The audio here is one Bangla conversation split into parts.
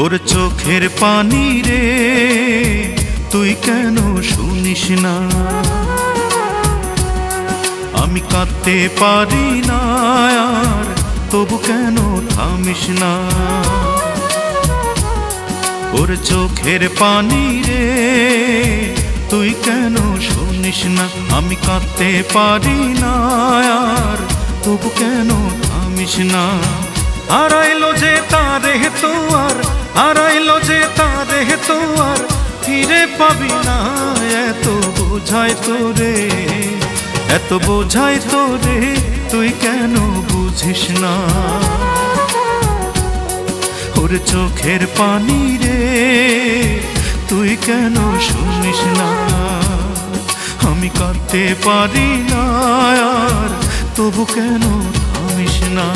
ওর চোখের পানি রে, তুই কেন শুনিস না? আমি কাঁদতে পারি না, আর তবু কেন থামিস না? ওর চোখের পানি রে, তুই কেন শুনিস না? আমি কাঁদতে পারি না, আর তবু কেন থামিস না? হারাইলো যে তারে তো হারাইলো যে তারে তো আর ফিরে পাবি না। এত বোঝাই তোরে, এত বোঝাই তোরে, তুই কেন বুঝিস না? ওর চোখের পানি রে, তুই কেন শুনিস না? আমি কাঁদতে পারি না, আর তবু কেন থামিস না?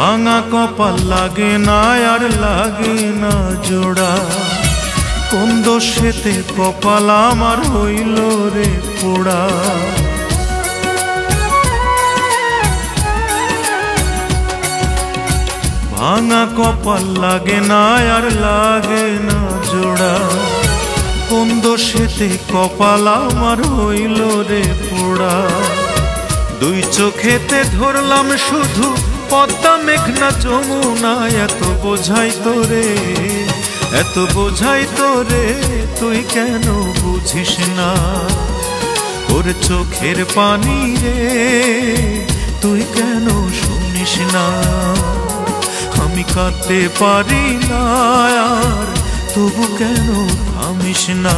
ভাঙা কপাল লাগে না, আর লাগে না জোড়া। কোন দোষেতে কপাল আমার হইল রে পোড়া। ভাঙা কপাল লাগে না, আর লাগে না জোড়া। কোন দোষেতে কপাল আমার হইল রে পোড়া। দুই চোখেতে ধরলাম শুধু পদ্মা মেঘনা যমুনা এত বোঝাই তোরে, এত বোঝাই তোরে, তুই কেন বুঝিস না? ওর চোখের পানি রে, তুই কেন শুনিস না? আমি কাঁদতে পারি না তবু কেন থামিস না?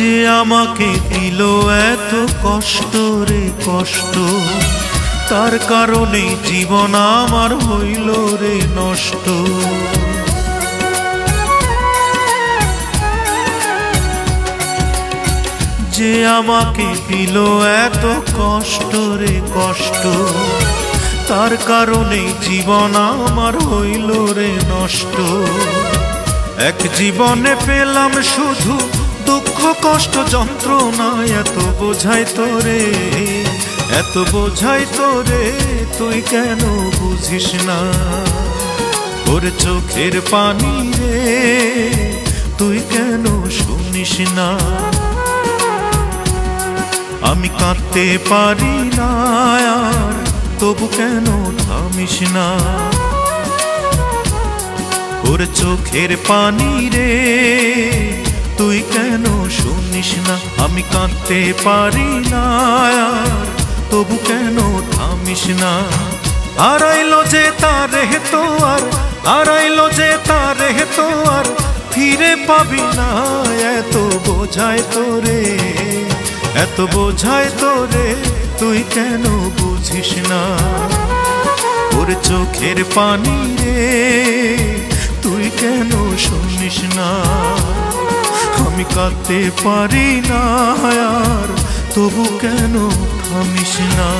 যে আমাকে দিল এত কষ্ট রে কষ্ট, তার কারণে জীবন আমার হইল রে নষ্ট। যে আমাকে দিল এত কষ্ট রে কষ্ট, তার কারণে জীবন আমার হইল রে নষ্ট। এক জীবনে পেলাম শুধু দুঃখ, কষ্ট, যন্ত্রণা এত বোঝাই তোরে, এত বোঝাই তোরে, তুই কেন বুঝিস না? ওর চোখের পানি রে, তুই কেন শুনিস না? আমি কাঁদতে পারি না, আর তবু কেন থামিস না? ওর চোখের পানি রে তুই কেন শুনিস না? আমি কাঁদতে পারি না তবু কেন থামিস না? হারাইলো যে তারে তো আর, হারাইলো যে তারে তো আর, ফিরে পাবি না এত বোঝায় তোরে, এত বোঝায় তোরে তুই কেন বুঝিস না? ওর চোখের পানি রে, তুই কেন শুনিস না? আমি কাঁদতে পারি না তবু কেন থামিস না?